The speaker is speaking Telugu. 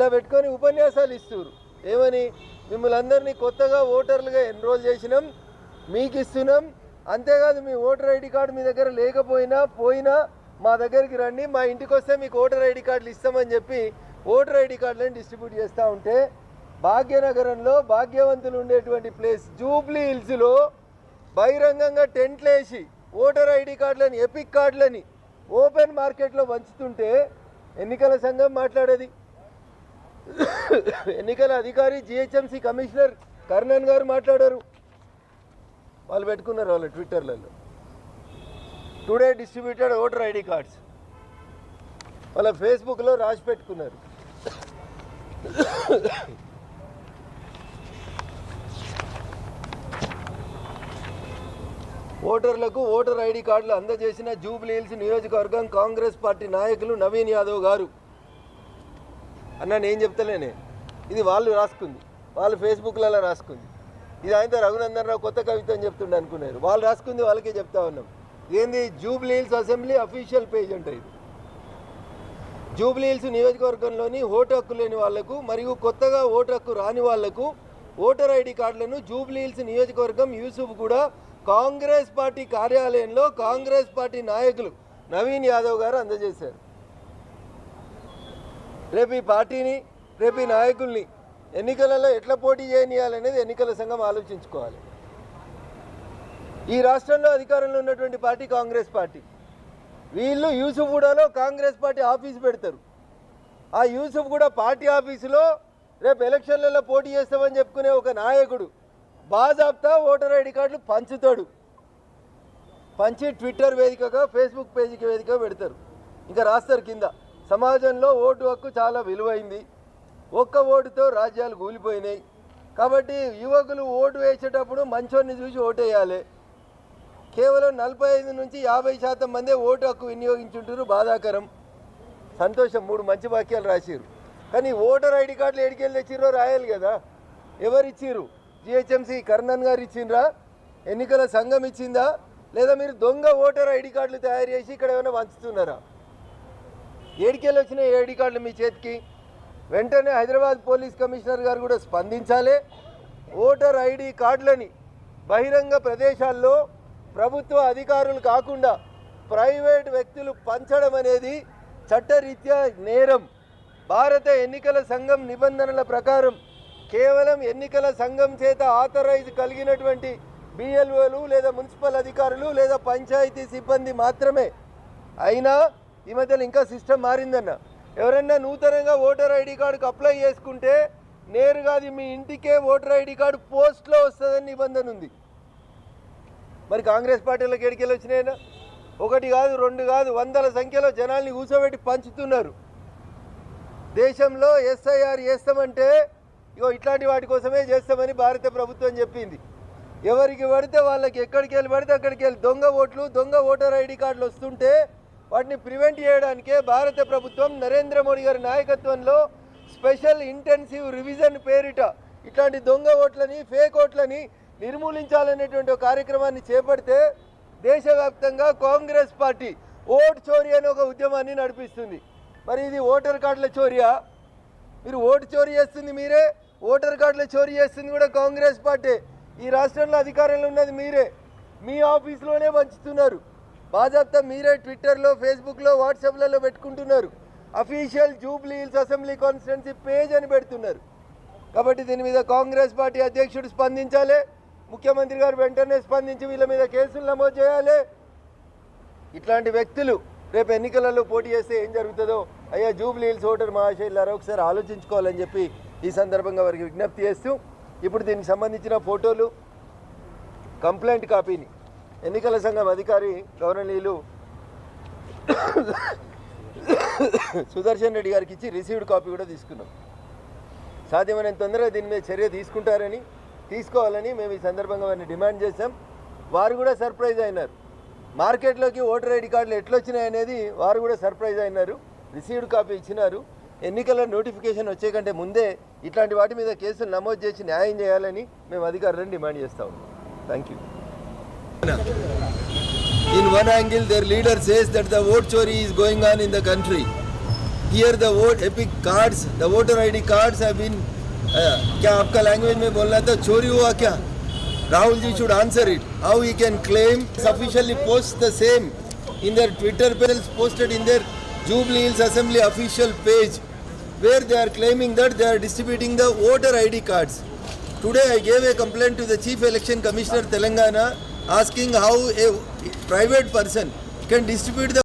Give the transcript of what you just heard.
ఇట్లా పెట్టుకొని ఉపన్యాసాలు ఇస్తున్నారు ఏమని? మిమ్మల్ని అందరినీ కొత్తగా ఓటర్లుగా ఎన్రోల్ చేసినాం మీకు ఇస్తున్నాం. అంతేకాదు మీ ఓటర్ ఐడి కార్డు మీ దగ్గర లేకపోయినా పోయినా మా దగ్గరికి రండి మా ఇంటికి వస్తే మీకు ఓటర్ ఐడి కార్డులు ఇస్తామని చెప్పి ఓటర్ ఐడి కార్డులను డిస్ట్రిబ్యూట్ చేస్తూ ఉంటే భాగ్యనగరంలో భాగ్యవంతులు ఉండేటువంటి ప్లేస్ జూబ్లీ హిల్స్లో బహిరంగంగా టెంట్లు వేసి ఓటర్ ఐడి కార్డులని ఎపిక్ కార్డులని ఓపెన్ మార్కెట్లో పంచుతుంటే ఎన్నికల సంఘం మాట్లాడేది. ఎన్నికల అధికారి జిహెచ్ఎంసీ కమిషనర్ కర్ణన్ గారు మాట్లాడారు. వాళ్ళు పెట్టుకున్నారు వాళ్ళ ట్విట్టర్లలో. Today distributed voter ID cards. వాళ్ళ ఫేస్బుక్లో రాసి పెట్టుకున్నారు. ఓటర్లకు ఓటర్ ఐడి కార్డులు అందజేసిన జూబ్లీ హిల్స్ నియోజకవర్గం కాంగ్రెస్ పార్టీ నాయకులు నవీన్ యాదవ్ గారు. అన్న నేను చెప్తలేనే. ఇది వాళ్ళు రాసుకుంది. వాళ్ళు ఫేస్బుక్లలో రాసుకుంది. ఇది ఆయన రఘునందన్ రావు కొత్త కవిత అని చెప్తుండే అనుకున్నారు. వాళ్ళు రాసుకుంది వాళ్ళకే చెప్తా ఉన్నాం. ఏంది? Jubilee Hills assembly official page అంటే ఇది. జూబ్లీ హిల్స్ నియోజకవర్గంలోని ఓటు హక్కు లేని వాళ్ళకు మరియు కొత్తగా ఓటు హక్కు రాని వాళ్ళకు ఓటర్ ఐడి కార్డులను జూబ్లీ హిల్స్ నియోజకవర్గం యూసుఫ్ కూడా కాంగ్రెస్ పార్టీ కార్యాలయంలో కాంగ్రెస్ పార్టీ నాయకులు నవీన్ యాదవ్ గారు అందజేశారు. రేపు ఈ పార్టీని రేపు ఈ నాయకుల్ని ఎన్నికలలో ఎట్లా పోటీ చేయనియాలనేది ఎన్నికల సంఘం ఆలోచించుకోవాలి. ఈ రాష్ట్రంలో అధికారంలో ఉన్నటువంటి పార్టీ కాంగ్రెస్ పార్టీ. వీళ్ళు యూసుఫ్గూడలో కాంగ్రెస్ పార్టీ ఆఫీస్ పెడతారు. ఆ యూసుఫ్గూడ పార్టీ ఆఫీసులో రేపు ఎలక్షన్లలో పోటీ చేస్తామని చెప్పుకునే ఒక నాయకుడు బాజాబ్తా ఓటర్ ఐడి కార్డులు పంచుతాడు. పంచి ట్విట్టర్ వేదికగా ఫేస్బుక్ పేజీకి వేదికగా పెడతారు. ఇంకా రాస్తారు కింద. సమాజంలో ఓటు హక్కు చాలా విలువైంది. ఒక్క ఓటుతో రాజ్యాలు కూలిపోయినాయి. కాబట్టి యువకులు ఓటు వేసేటప్పుడు మంచోడిని చూసి ఓటేయాలి. కేవలం నలభై ఐదు నుంచి యాభై శాతం మందే ఓటు హక్కు వినియోగించుంటారు బాధాకరం. సంతోషం మూడు మంచి వాక్యాలు రాసిరు కానీ ఓటర్ ఐడి కార్డులు ఎడికెళ్ళి తెచ్చిరో రాయాలి కదా. ఎవరిచ్చిర్రు? జిహెచ్ఎంసి కర్ణన్ గారు ఇచ్చిండ్రా? ఎన్నికల సంఘం ఇచ్చిందా? లేదా మీరు దొంగ ఓటర్ ఐడి కార్డులు తయారు చేసి ఇక్కడ ఏమైనా వంచుతున్నారా? ఏడికెళ్ళి వచ్చిన ఏడి కార్డులు మీ చేతికి? వెంటనే హైదరాబాద్ పోలీస్ కమిషనర్ గారు కూడా స్పందించాలి. ఓటర్ ఐడి కార్డులని బహిరంగ ప్రదేశాల్లో ప్రభుత్వ అధికారులు కాకుండా ప్రైవేట్ వ్యక్తులు పంచడం అనేది చట్టరీత్యా నేరం. భారత ఎన్నికల సంఘం నిబంధనల ప్రకారం కేవలం ఎన్నికల సంఘం చేత ఆథరైజ్ కలిగినటువంటి బిఎల్ఓలు లేదా మున్సిపల్ అధికారులు లేదా పంచాయతీ సిబ్బంది మాత్రమే. అయినా ఈ మధ్యలో ఇంకా సిస్టమ్ మారిందన్న. ఎవరైనా నూతనంగా ఓటర్ ఐడి కార్డుకు అప్లై చేసుకుంటే నేరుగా అది మీ ఇంటికే ఓటర్ ఐడి కార్డు పోస్ట్లో వస్తుందని నిబంధన ఉంది. మరి కాంగ్రెస్ పార్టీలకు ఎడికెళ్ళి వచ్చినాయినా? ఒకటి కాదు రెండు కాదు వందల సంఖ్యలో జనాల్ని కూర్చోబెట్టి పంచుతున్నారు. దేశంలో ఎస్ఐఆర్ చేస్తామంటే ఇగో ఇట్లాంటి వాటి కోసమే చేస్తామని భారత ప్రభుత్వం చెప్పింది. ఎవరికి పడితే వాళ్ళకి ఎక్కడికి వెళ్ళి పడితే అక్కడికి వెళ్ళి దొంగ ఓట్లు దొంగ ఓటర్ ఐడి కార్డులు వస్తుంటే వాటిని ప్రివెంట్ చేయడానికే భారత ప్రభుత్వం నరేంద్ర మోడీ గారి నాయకత్వంలో స్పెషల్ ఇంటెన్సివ్ రివిజన్ పేరిట ఇట్లాంటి దొంగ ఓట్లని ఫేక్ ఓట్లని నిర్మూలించాలనేటువంటి కార్యక్రమాన్ని చేపడితే దేశవ్యాప్తంగా కాంగ్రెస్ పార్టీ ఓట్ చోరీ అనే ఒక ఉద్యమాన్ని నడిపిస్తుంది. మరి ఇది ఓటర్ కార్డుల చోరియా? మీరు ఓటు చోరీ చేస్తుంది మీరే ఓటర్ కార్డుల చోరీ చేస్తుంది కూడా కాంగ్రెస్ పార్టీ. ఈ రాష్ట్రంలో అధికారంలో ఉన్నది మీరే. మీ ఆఫీస్లోనే పంచుతున్నారు బాజాప్తా మీరే ట్విట్టర్లో ఫేస్బుక్లో వాట్సాప్లలో పెట్టుకుంటున్నారు. Official Jubilee Hills assembly constituency page అని పెడుతున్నారు. కాబట్టి దీని మీద కాంగ్రెస్ పార్టీ అధ్యక్షుడు స్పందించాలి. ముఖ్యమంత్రి గారు వెంటనే స్పందించి వీళ్ళ మీద కేసులు నమోదు చేయాలి. ఇట్లాంటి వ్యక్తులు రేపు ఎన్నికలలో పోటీ చేస్తే ఏం జరుగుతుందో అయ్యా జూబ్లీ హిల్స్ ఓటర్ మహాశైలారా ఒకసారి ఆలోచించుకోవాలని చెప్పి ఈ సందర్భంగా వారికి విజ్ఞప్తి చేస్తూ ఇప్పుడు దీనికి సంబంధించిన ఫోటోలు కంప్లైంట్ కాపీని ఎన్నికల సంఘం అధికారి గౌరవనీయులు సుదర్శన్ రెడ్డి గారికి ఇచ్చి రిసీవ్డ్ కాపీ కూడా తీసుకున్నాం. సాధ్యమైనంత తొందరగా దీని మీద చర్య తీసుకుంటారని తీసుకోవాలని మేము ఈ సందర్భంగా వారిని డిమాండ్ చేశాం. వారు కూడా సర్ప్రైజ్ అయినారు. మార్కెట్లోకి ఓటర్ ఐడి కార్డులు ఎట్లొచ్చినాయనేది వారు కూడా సర్ప్రైజ్ అయినారు. రిసీవ్డ్ కాపీ ఇచ్చినారు. ఎన్నికల నోటిఫికేషన్ వచ్చే కంటే ముందే ఇట్లాంటి వాటి మీద కేసులు నమోదు చేసి న్యాయం చేయాలని మేము అధికారులను డిమాండ్ చేస్తా ఉన్నాం. Thank you In one angle, their leader says that the vote chori is going on in the country. here the vote epic cards the voter id cards have been uh, क्या आपका लैंग्वेज में बोलना था चोरी हुआ क्या Rahul ji should answer it. How he can claim officially post the same in their Twitter pages posted in their Jubilee Hills Assembly official page where they are claiming that they are distributing the voter ID cards. Today I gave a complaint to the Chief Election Commissioner Telangana asking how a private person can distribute the